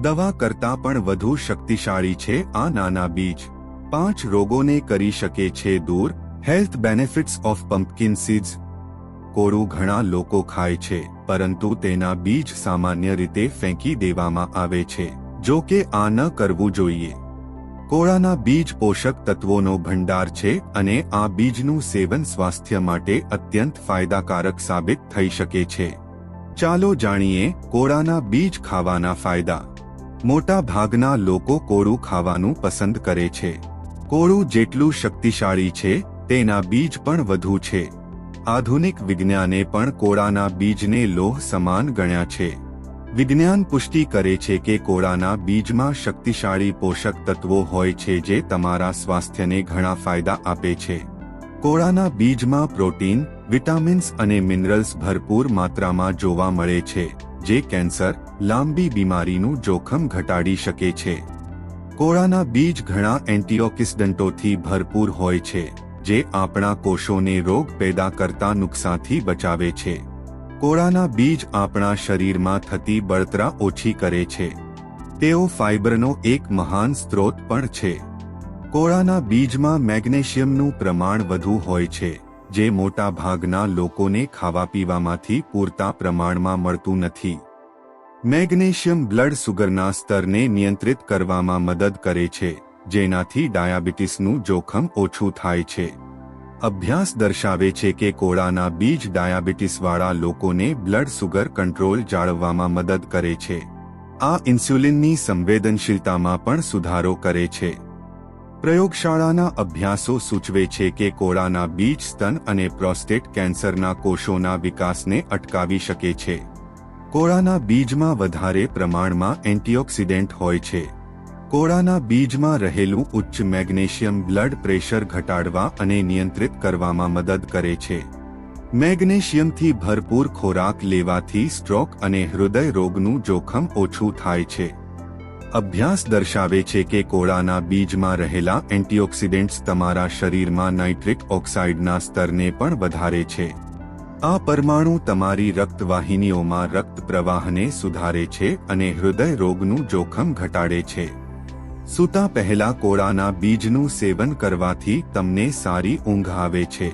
દવા કરતાં પણ વધુ શક્તિશાળી છે આ નાના બીજ. પાંચ રોગોને કરી શકે છે દૂર, health benefits of pumpkin seeds. કોળું ઘણા લોકો ખાય છે, પરંતુ તેના બીજ સામાન્ય રીતે ફેંકી દેવામાં આવે છે, જો કે આ ન કરવું જોઈએ. કોળાના બીજ પોષક તત્વોનો ભંડાર છે અને આ બીજનું સેવન સ્વાસ્થ્ય માટે અત્યંત ફાયદાકારક સાબિત થઈ શકે છે. ચાલો જાણીએ કોળાના બીજ ખાવાના ફાયદા. મોટા ભાગના લોકો કોળું ખાવાનું પસંદ કરે છે. કોળું જેટલું શક્તિશાળી છે, તેના બીજ પણ વધુ છે. આધુનિક વિજ્ઞાને પણ કોળાના બીજને લોહ સમાન ગણ્યા છે. વિજ્ઞાન પુષ્ટિ કરે છે કે કોળાના બીજમાં શક્તિશાળી પોષક તત્વો હોય છે જે તમારા સ્વાસ્થ્યને ઘણા ફાયદા આપે છે. કોળાના બીજમાં પ્રોટીન, વિટામિન્સ અને મિનરલ્સ ભરપૂર માત્રામાં જોવા મળે છે, જે કેન્સર લાંબી બીમારીનું જોખમ ઘટાડી શકે છે. કોળાના બીજ ઘણા એન્ટીઓક્સિડન્ટોથી ભરપૂર હોય છે, જે આપણા કોષોને રોગ પેદા કરતા નુકસાનથી બચાવે છે. કોળાના બીજ આપણા શરીરમાં થતી બળતરા ઓછી કરે છે. તેઓ ફાઇબરનો એક મહાન સ્ત્રોત પણ છે. કોળાના બીજમાં મેગ્નેશિયમનું પ્રમાણ વધુ હોય છે, જે મોટા ભાગના લોકોને ખાવા પીવામાંથી પૂરતા પ્રમાણમાં મળતું નથી. મેગ્નેશિયમ બ્લડ સુગરના સ્તરને નિયંત્રિત કરવામાં મદદ કરે છે, જેનાથી ડાયાબિટીસનું જોખમ ઓછું થાય છે. અભ્યાસ દર્શાવે છે કે કોળાના બીજ ડાયાબિટીસવાળા લોકોને બ્લડ સુગર કંટ્રોલ જાળવવામાં મદદ કરે છે. આ ઇન્સ્યુલિનની સંવેદનશીલતામાં પણ સુધારો કરે છે. પ્રયોગશાળાના અભ્યાસો સૂચવે છે કે કોળાના બીજ સ્તન અને પ્રોસ્ટેટ કેન્સરના કોષોના વિકાસને અટકાવી શકે છે. કોળાના બીજમાં વધારે પ્રમાણમાં એન્ટીઓક્સિડન્ટ હોય છે. કોળાના બીજમાં રહેલું ઉચ્ચ મેગ્નેશિયમ બ્લડ પ્રેશર ઘટાડવા અને નિયંત્રિત કરવામાં મદદ કરે છે. મેગ્નેશિયમથી ભરપૂર ખોરાક લેવાથી સ્ટ્રોક અને હૃદય રોગનું જોખમ ઓછું થાય છે. અભ્યાસ દર્શાવે છે કે કોળાના બીજમાં રહેલા એન્ટીઓક્સિડન્ટ્સ તમારા શરીરમાં નાઇટ્રિક ઓક્સાઇડના સ્તરને પણ વધારે છે. આ પરમાણુ તમારી રક્તવાહિનીઓમાં રક્ત પ્રવાહને સુધારે છે અને હૃદય રોગનું જોખમ ઘટાડે છે. સૂતા પહેલા કોળાના બીજનું સેવન કરવાથી તમને સારી ઊંઘ આવે છે.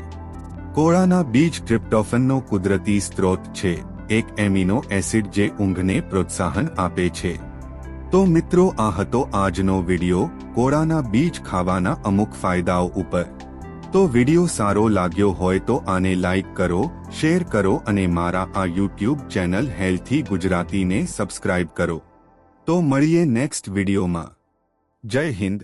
કોળાના બીજ ટ્રિપ્ટોફનનો કુદરતી સ્ત્રોત છે, એક એમિનો એસિડ જે ઊંઘને પ્રોત્સાહન આપે છે. તો મિત્રો આ હતો આજનો વિડિયો, કોળાના બીજ ખાવાના અમુક ફાયદાઓ ઉપર. તો વિડિયો સારો લાગ્યો હોય તો આને લાઇક કરો, શેર કરો અને મારા આ યુટ્યુબ ચેનલ હેલ્થી ગુજરાતીને સબસ્ક્રાઇબ કરો. તો મળીએ નેક્સ્ટ વિડીયોમાં. જય હિન્દ.